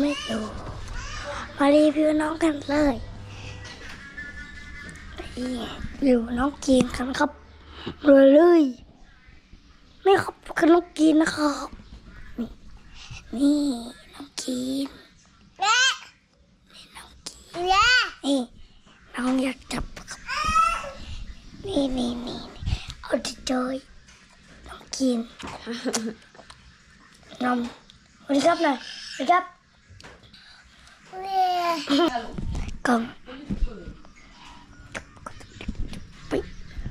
ไม่ดูมารีวิวน้องกันเลยนี่รีวิวน้องกีนกันครับเลยเลยนี่ครับคือน้องกีนนะครับ นี่นี่น้องกีนแม่นี่น้องกีนแม่นี่น้องอยากจับครับนี่นี่นี่นี่เอาดิจอยน้องกีนนมสวัสดีครับหน่อยสวัสดีครับแม่ กล่องไป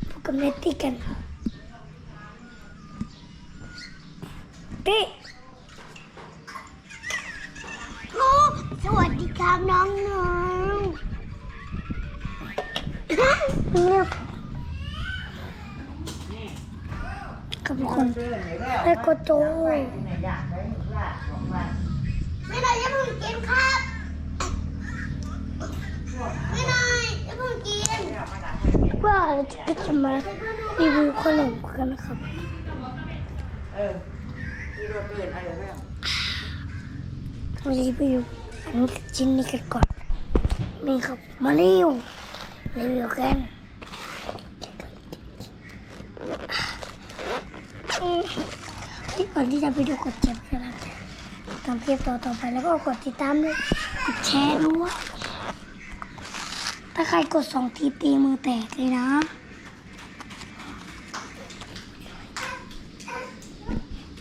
พบกับเนตตี้กันตี้โอ้สวัสดีครับน้องน้องเนี่ยกับคนได้กดโตไม่ได้อย่าเพิ่งกินครับ ไม่ได้อย่าเพิ่งกินว่าเราจะมารีวิวขนมกันนะครับ เออที่รถเดินอะไรแล้วมารีวิวอันนี้ชิ้นนี้กันก่อน นี่ครับ มาเรีวิวรีวิวกันอืมนี่ก่อนที่จะไปดูกดเจ็บกันนะตามคลิปต่อต่อไปแล้วก็กดติดตามด้วยกดแชร์ด้วย ถ้าใครกดสองทีตีมือแตกเลยนะ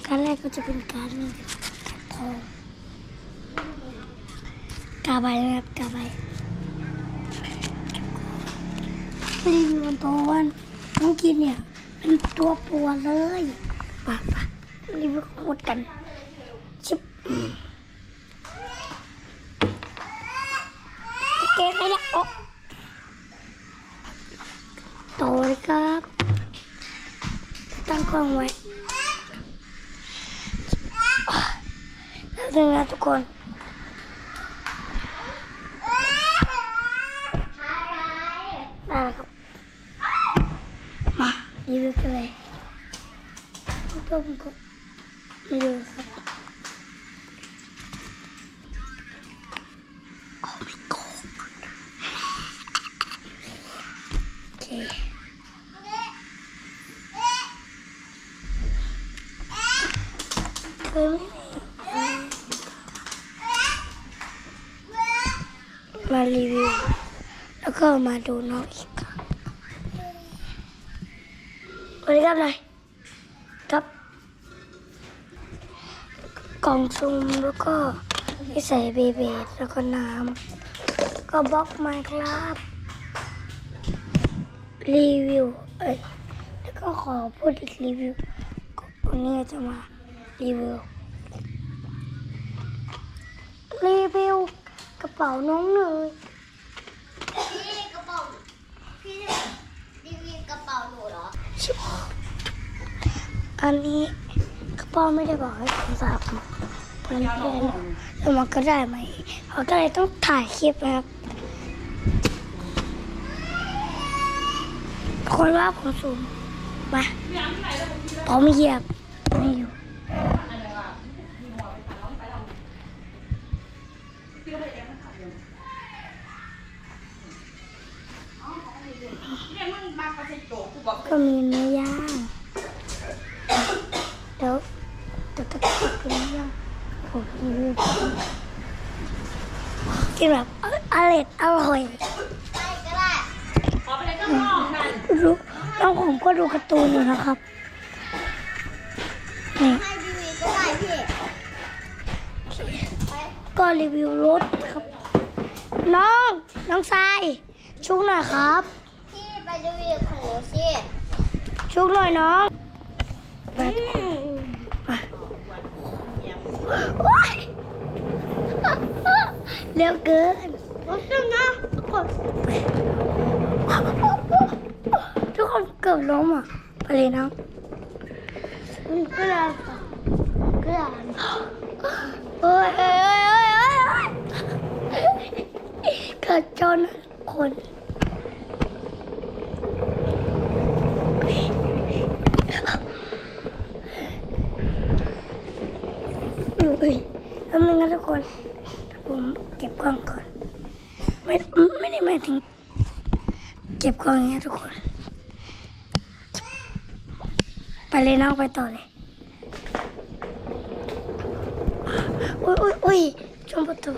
การแรกก็จะเป็นการเงินทองกาใบนะครับกาใบรีวิวกันตัววันน้องกินเนี่ยเป็นตัวปัวเลยปะปะรีวิวหมดกันชิบโอเคไปแล้วโอ้โตเลยครับ ตั้งก ล้องไว้แล้วถึงนะทุกคนได้แล้วครับมารีวิวกันเลยต้มก็ไม่ดูครับ คยไม่มีมารีวิว แล้วก็มาดูน้องอีกครับสวัสดีครับนายครับ กล่องซุ่มแล้วก็ที่ใส่เบเบดแล้วก็น้ำก็บล็อกไมาครับ รีวิว เอ้ย แล้วก็ขอพูดอีกรีวิววันนี้จะมา รีวิว รีวิว กระเป๋าน้องเนยพี่กระเป๋าพี่รีวิวกระเป๋าหนูเหรอชิบอันนี้กระเป๋าไม่ได้บอกให้ผมสับมันเป็นแล้วมันก็ได้ไหมเขาก็เลยต้องถ่ายคลิปนะครับ คนว่าผมสูงมาผมเหยียบไม่อยู่ ก็มีเนื้อย่างเดี๋ยวเดี๋ยวจะกินเนื้อย่างผมรีวิวกินแบบอร่อยอร่อยไปก็ได้ขอไปเลยก็ห้องนั่นดูน้องผมก็ดูการ์ตูนอยู่นะครับนี่ก็ได้พี่ไปก็รีวิวรถครับ น้อง น้องทรายชุกหน่อยครับ พี่ไปรีวิวของหนูสิชุกหน่อยน้องเร็วเกินรถซึ่งนะทุกคนทุกคนเกือบล้มอะไปเลยน้องก็ได้ค่ะก็ได้เอ้ยเอ้ยเอ้ยเอ้ยกิดจนคนเอ้ยทำยังคน ล้องก่อน ไม่ไม่ได้หมายถึง เก็บกล้องเงี้ยทุกคน ไปเลยน้องไปต่อเลยอุ้ยอุ้ยอุ้ยชมประตู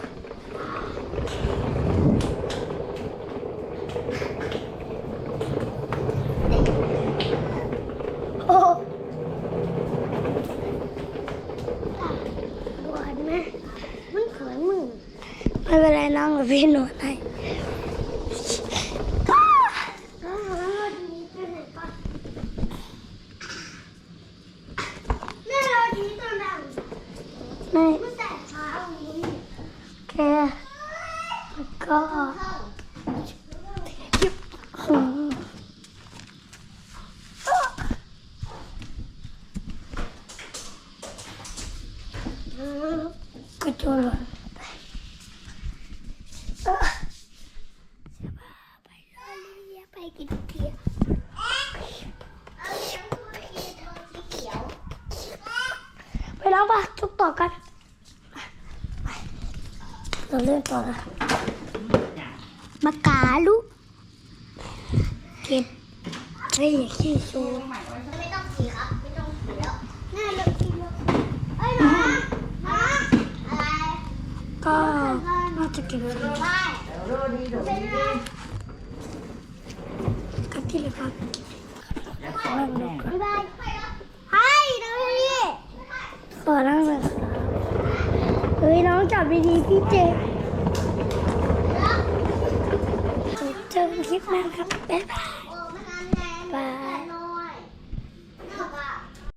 โอ้ ปวดไหมมันเขินมึง ไม่เป็นไรน้องกับพี่หนวดให้ แล้วเราดีไปไหนก่อนแม่เราดีตอนนั้น ไม่ มันแตกขาตรงนี้ แค่แล้วก็อืมกระโจนหล่นไป ไปเลยไปกินเพียเอาฉันไปกินตัวสีเขียวไปน้องปะจุกต่อกันเราเล่นต่อนะมากาลุเก็บเฮ้ยอย่าขี้โชว์ ไม่ต้องสีครับ ไม่ต้องสีแล้วน่าเลิกกินแล้วเอ้ยน้องน้องอะไร ก็น่าจะ เก็บสีไม่เดี๋ยวรอดีเดี๋ยวเป็นดีไรกับที่เลยครับขอแม่บ๊ายบายให้น้องพี่ขอนั่งเลยเฮ้ยน้องจับดีๆพี่เจเจอกันคลิปหน้าครับบ๊ายบาย